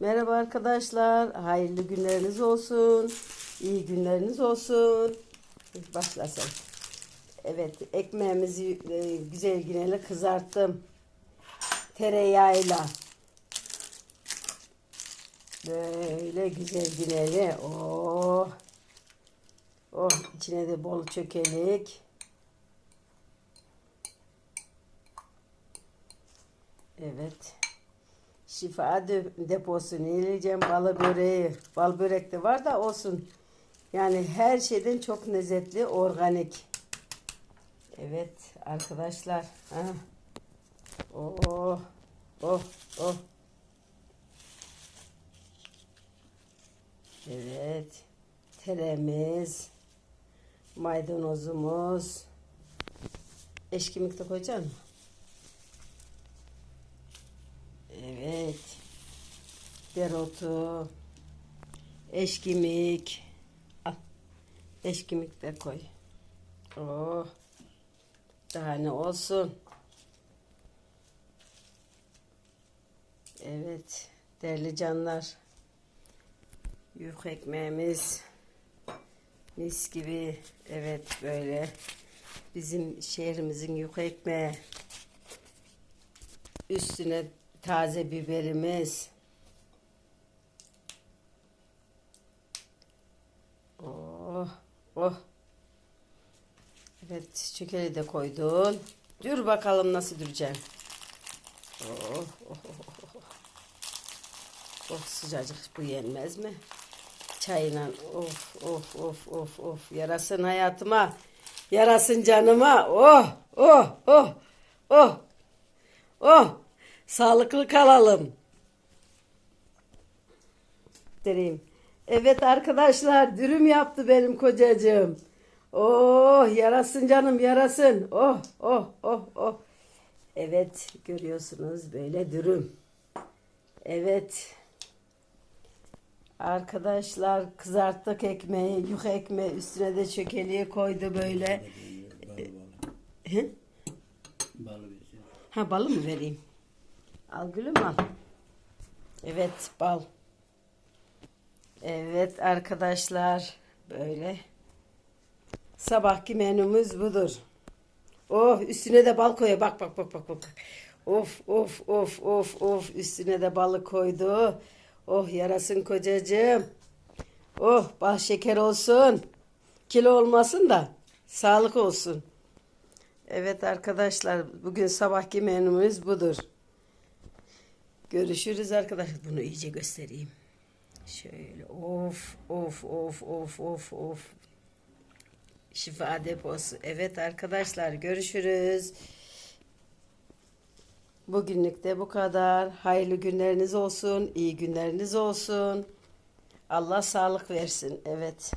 Merhaba arkadaşlar. Hayırlı günleriniz olsun. İyi günleriniz olsun. Başla sen. Evet ekmeğimizi e, güzel yine kızarttım. Tereyağıyla. Böyle güzel yine. Oh. Oh içine de bol çökelik. Evet. Şifa de, deposu ne yiyeceğim balı böreği. Bal börek de var da olsun. Yani her şeyden çok lezzetli, organik. Evet arkadaşlar. Ha. Oh, oh, oh. Evet. Teremiz. Maydanozumuz. Eşkimik de koyacaksın mı? Evet. Dereotu. Eşkimik. Al. Eşkimik de koy. Oh. Daha ne olsun. Evet. Değerli canlar. Yufk ekmeğimiz. Mis gibi. Evet böyle. Bizim şehrimizin yufka ekmeği. Üstüne taze biberimiz. Oh, oh. Evet, çökeli de koydun. Dur bakalım nasıl duracaksın. Oh, oh, oh, oh, oh. Oh, sıcacık bu yenmez mi? Çayla of of of of of yarasın hayatıma. Yarasın canıma. Oh oh oh oh oh. Sağlıklı kalalım. Dereyim. Evet arkadaşlar dürüm yaptı benim kocacığım. Oh yarasın canım yarasın. Oh oh oh oh. Evet görüyorsunuz böyle dürüm. Evet. Arkadaşlar kızarttık ekmeği, yufka ekmeği üstüne de çökeliği koydu böyle. Balı balı. Ha balı mı vereyim? Al gülüm al. Evet bal. Evet arkadaşlar böyle. Sabahki menümüz budur. Oh üstüne de bal koyuyor. Bak bak bak bak bak. Of of of of of üstüne de balı koydu. Oh yarasın kocacığım. Oh bal şeker olsun. Kilo olmasın da sağlık olsun. Evet arkadaşlar bugün sabahki menümüz budur. Görüşürüz arkadaşlar. Bunu iyice göstereyim. Şöyle of of of of of of. Şifa deposu. Evet arkadaşlar görüşürüz. Bugünlük de bu kadar. Hayırlı günleriniz olsun. iyi günleriniz olsun. Allah sağlık versin. Evet.